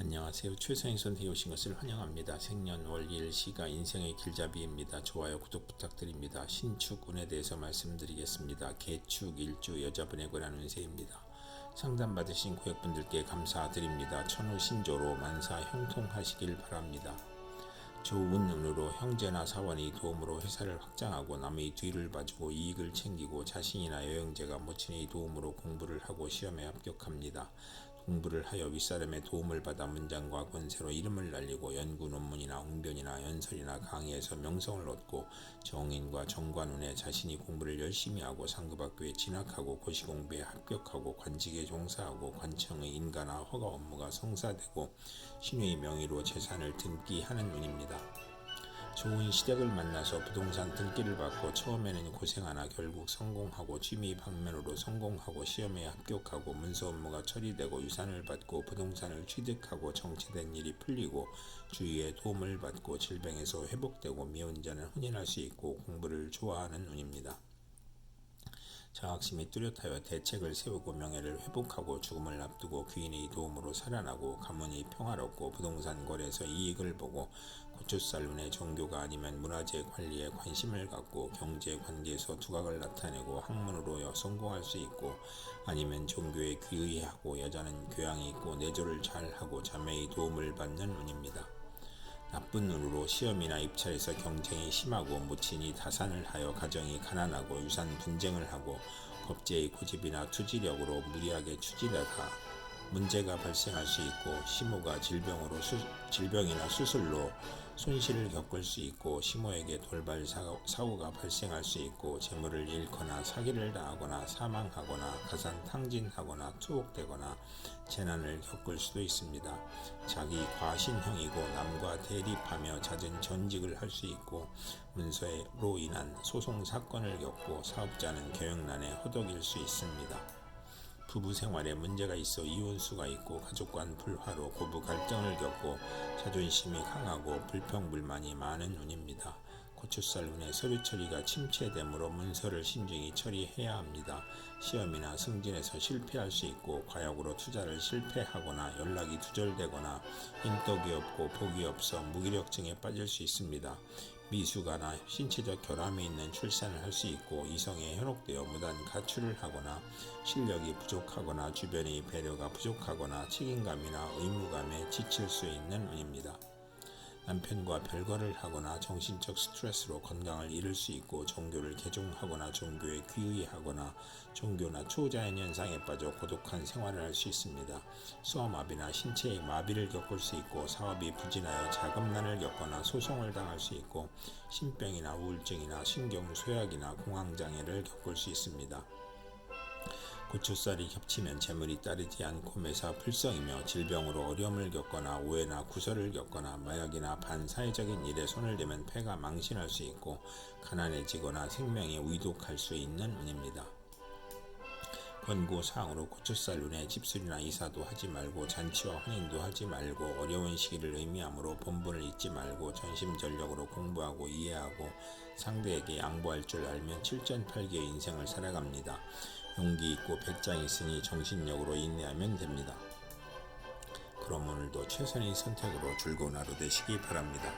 안녕하세요. 최선의 선택에 오신 것을 환영합니다. 생년월 일 시가 인생의 길잡이입니다. 좋아요, 구독 부탁드립니다. 신축 운에 대해서 말씀드리겠습니다. 개축 일주 여자분에 관한 운세입니다. 상담 받으신 고객분들께 감사드립니다. 천우 신조로 만사 형통하시길 바랍니다. 좋은 운으로 형제나 사원이 도움으로 회사를 확장하고 남의 뒤를 봐주고 이익을 챙기고 자신이나 여행제가 모친의 도움으로 공부를 하고 시험에 합격합니다. 공부를 하여 윗사람의 도움을 받아 문장과 권세로 이름을 날리고 연구 논문이나 웅변이나 연설이나 강의에서 명성을 얻고 정인과 정관운에 자신이 공부를 열심히 하고 상급학교에 진학하고 고시공부에 합격하고 관직에 종사하고 관청의 인가나 허가 업무가 성사되고 신의 명의로 재산을 등기하는 운입니다. 좋은 시댁을 만나서 부동산 등기를 받고 처음에는 고생하나 결국 성공하고 취미 방면으로 성공하고 시험에 합격하고 문서 업무가 처리되고 유산을 받고 부동산을 취득하고 정체된 일이 풀리고 주위의 도움을 받고 질병에서 회복되고 미혼자는 혼인할 수 있고 공부를 좋아하는 운입니다. 장학심이 뚜렷하여 대책을 세우고 명예를 회복하고 죽음을 앞두고 귀인의 도움으로 살아나고 가문이 평화롭고 부동산 거래에서 이익을 보고 고추살 눈의 종교가 아니면 문화재 관리에 관심을 갖고 경제 관계에서 두각을 나타내고 학문으로 성공할 수 있고 아니면 종교에 귀의하고 여자는 교양이 있고 내조를 잘하고 자매의 도움을 받는 운입니다. 나쁜 눈으로 시험이나 입찰에서 경쟁이 심하고 모친이 다산을 하여 가정이 가난하고 유산 분쟁을 하고 겁제의 고집이나 투지력으로 무리하게 추진하다 문제가 발생할 수 있고 시모가 질병으로 수, 질병이나 수술로 손실을 겪을 수 있고 시모에게 돌발 사고, 사고가 발생할 수 있고 재물을 잃거나 사기를 당하거나 사망하거나 가산 탕진하거나 투옥되거나 재난을 겪을 수도 있습니다. 자기 과신형이고 남과 대립하며 잦은 전직을 할 수 있고 문서로 인한 소송 사건을 겪고 사업자는 경영난에 허덕일 수 있습니다. 부부 생활에 문제가 있어 이혼수가 있고 가족 간 불화로 고부 갈등을 겪고 자존심이 강하고 불평불만이 많은 운입니다. 고추살 운에 서류 처리가 침체되므로 문서를 신중히 처리해야 합니다. 시험이나 승진에서 실패할 수 있고 과욕으로 투자를 실패하거나 연락이 두절되거나 인덕이 없고 복이 없어 무기력증에 빠질 수 있습니다. 미숙아나 신체적 결함이 있는 출산을 할 수 있고 이성에 현혹되어 무단 가출을 하거나 실력이 부족하거나 주변의 배려가 부족하거나 책임감이나 의무감에 지칠 수 있는 운입니다. 남편과 별거를 하거나 정신적 스트레스로 건강을 잃을 수 있고 종교를 개종하거나 종교에 귀의하거나 종교나 초자연 현상에 빠져 고독한 생활을 할 수 있습니다. 수화마비나 신체의 마비를 겪을 수 있고 사업이 부진하여 자금난을 겪거나 소송을 당할 수 있고 신병이나 우울증이나 신경 쇠약이나 공황장애를 겪을 수 있습니다. 고추살이 겹치면 재물이 따르지 않고 매사 불성이며 질병으로 어려움을 겪거나 오해나 구설을 겪거나 마약이나 반사회적인 일에 손을 대면 폐가 망신할 수 있고 가난해지거나 생명에 위독할 수 있는 운입니다. 권고 사항으로 고추살 눈에 집술이나 이사도 하지 말고 잔치와 혼인도 하지 말고 어려운 시기를 의미하므로 본분을 잊지 말고 전심전력으로 공부하고 이해하고 상대에게 양보할 줄 알면 7전 8기의 인생을 살아갑니다. 용기 있고 배짱 있으니 정신력으로 인내하면 됩니다. 그럼 오늘도 최선의 선택으로 즐거운 하루 되시기 바랍니다.